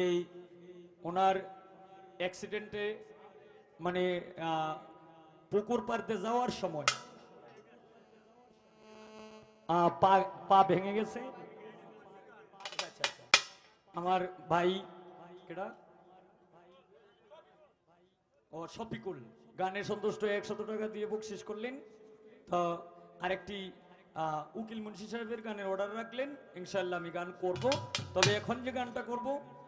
এই ওনার অ্যাক্সিডেন্টে মানে পুকুর পাড়তে যাওয়ার সময় পা পা ভেঙে গেছে। আমার ভাই ও, শফিকুল। গানে সন্তুষ্ট একশত টাকা দিয়ে বকশিস করলেন। তো আরেকটি উকিল মুন্সি সাহেবের গানের অর্ডার রাখলেন। ইনশাল্লাহ আমি গান করব। তবে এখন যে গানটা করব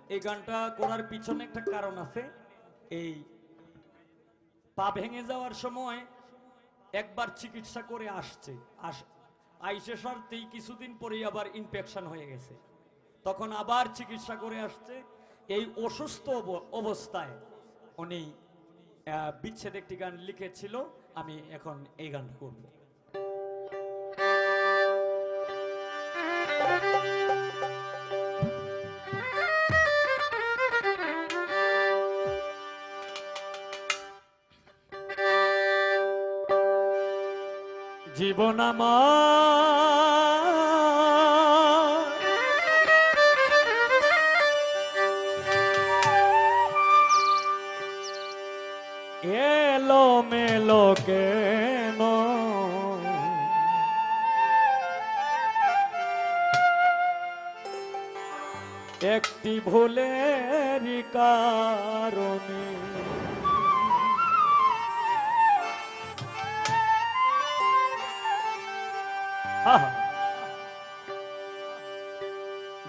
এই গানটা করার পিছনে একটা কারণ আছে। এই পা ভেঙে যাওয়ার সময় একবার চিকিৎসা করে আসছে। আস, আইসে সারতেই কিছুদিন পরেই আবার ইনফেকশন হয়ে গেছে। তখন আবার চিকিৎসা করে আসছে। এই অসুস্থ অব- অবস্থায় উনি বিচ্ছেদ একটি গান লিখেছিল। আমি এখন এই গানটা করব। জীবন এলো মেলো কেন? একটি ভুলের কারণে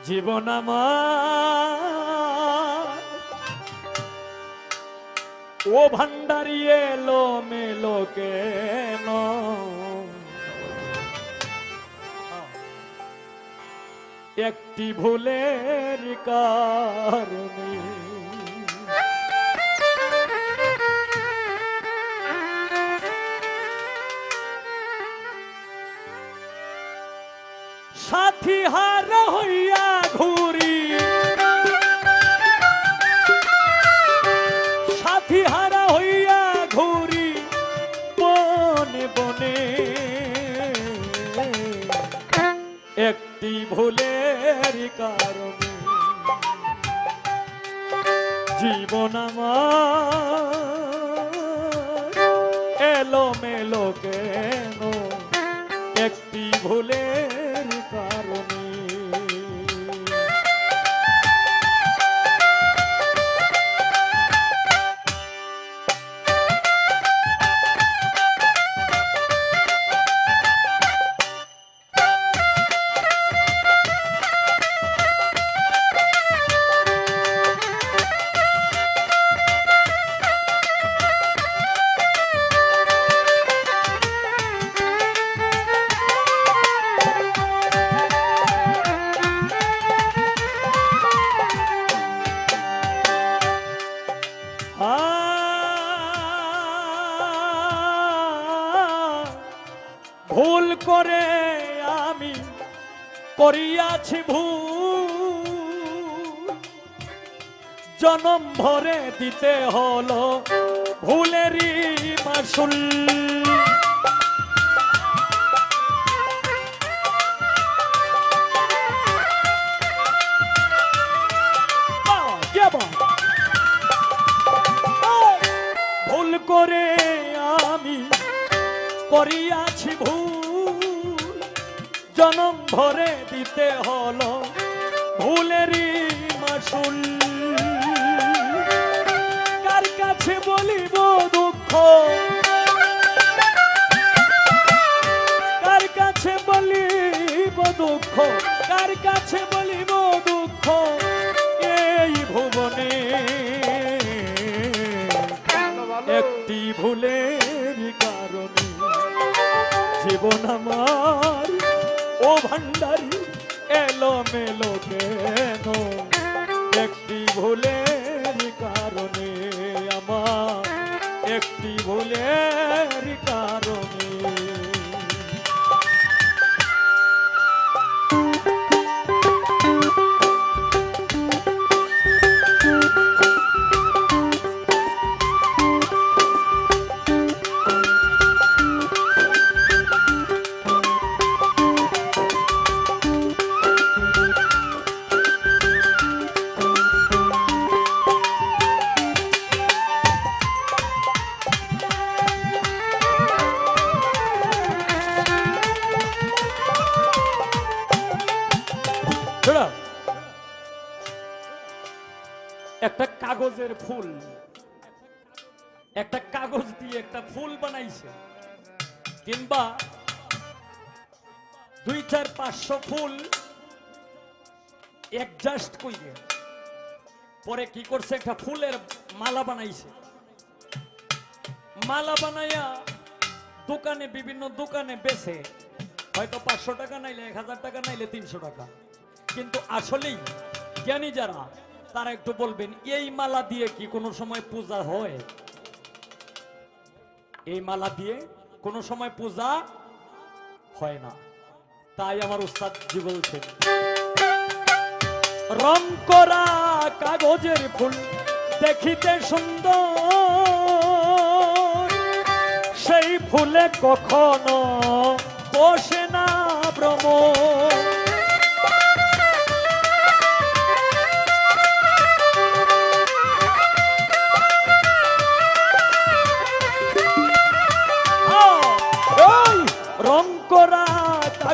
জীবন ও ভান্ডারি এলো মেলো কেন? একটি ভুলের কারণে সাথী হার হইয়া ঘুরি। সাথী হারা হইয়া ঘুরি। বনে বনে একটি ভুলের কারণে জীবন আমার এলো মেলো কেন? একটি ভুলের ভুল করে আমি করিয়াছি ভুল। জনম ভরে দিতে হলো ভুলেরই মাসুল। ভুল করে আমি করিয়াছি ভুল। জনম ভরে দিতে হলো ভুলেরই মাসুল। কার কাছে বলিব এলো মেলো কেন একটা কাগজের ফুল। একটা কাগজ দিয়ে একটা ফুল বানাইছে। কিংবা দুই, চার, পাঁচশো ফুল অ্যাডজাস্ট করিয়ে পরে কি করছে? একটা ফুলের মালা বানাইছে। মালা বানাইয়া দোকানে বিভিন্ন দোকানে বেছে, হয়তো পাঁচশো টাকা নাইলে এক হাজার টাকা, নাইলে তিনশো টাকা। কিন্তু আসলেই জ্ঞানী যারা, তারা একটু বলবেন, এই মালা দিয়ে কি কোনো সময় পূজা হয়? এই মালা দিয়ে কোনো সময় পূজা হয় না। তাই আমার উস্তাদ জি বলছেন, রং করা কাগজের ফুল দেখিতে সুন্দর, সেই ফুলে কখনো বসে না ভ্রমণ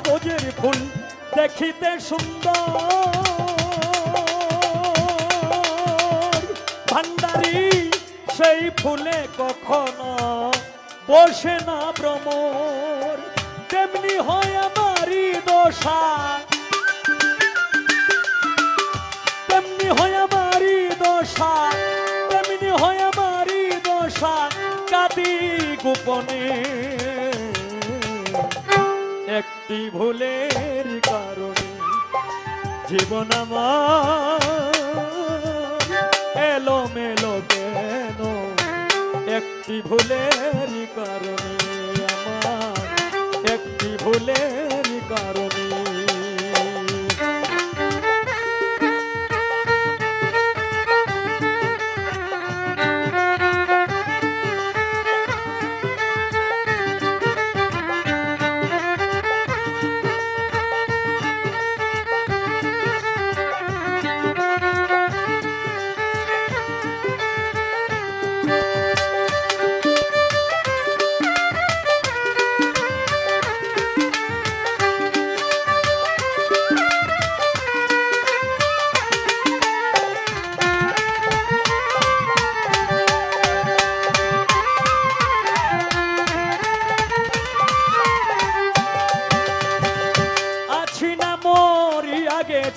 কাগজের ফুল দেখিতে সুন্দর। ভান্ডারি সেই ফুলে কখনো বসে না ভ্রমর। তেমনি হয় আমারই দশা তেমনি হয় আমারই দশা তেমনি হয় আমারই দশা কাদি গোপনে একটি ভুলের কারণে জীবন এলো মেলো কেন? একটি ভুলের কারণে আমার একটি ভুলের কারণে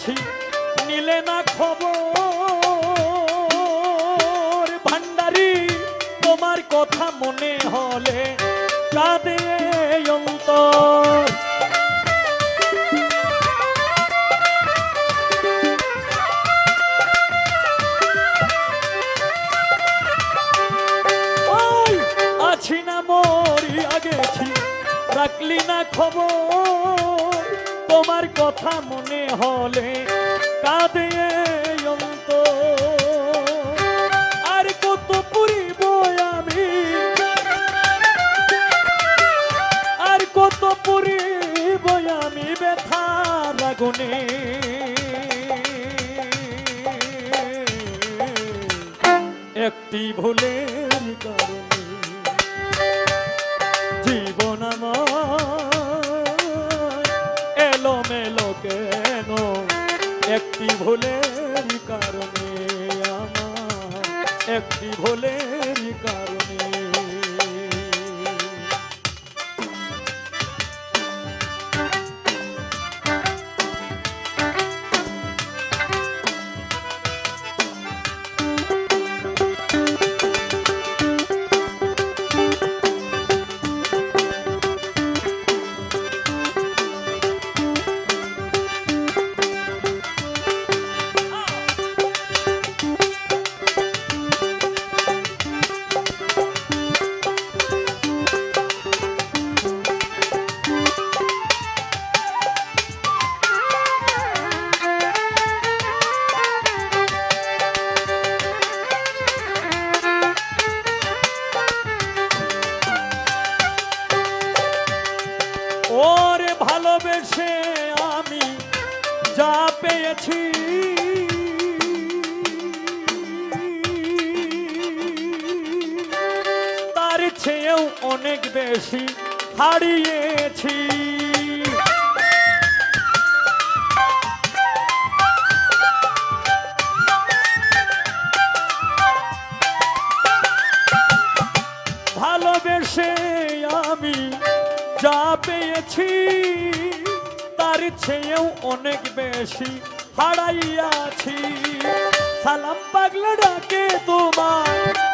মরিয়া নিলে না খবর। ভান্ডারি তোমার কথা মনে হলে মনে একটি ভোলের কারণে আমার একটি ভোলের কারণে চেয়েও অনেক বেশি হারিয়েছি। ভালোবেসে আমি যা পেয়েছি, তার চেয়েও অনেক বেশি হারাইয়াছি। সালাম পাগলা ডাকে তোমার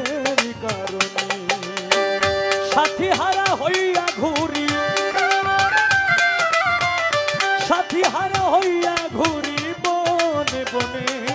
হইয়া ঘুরি বনে বনে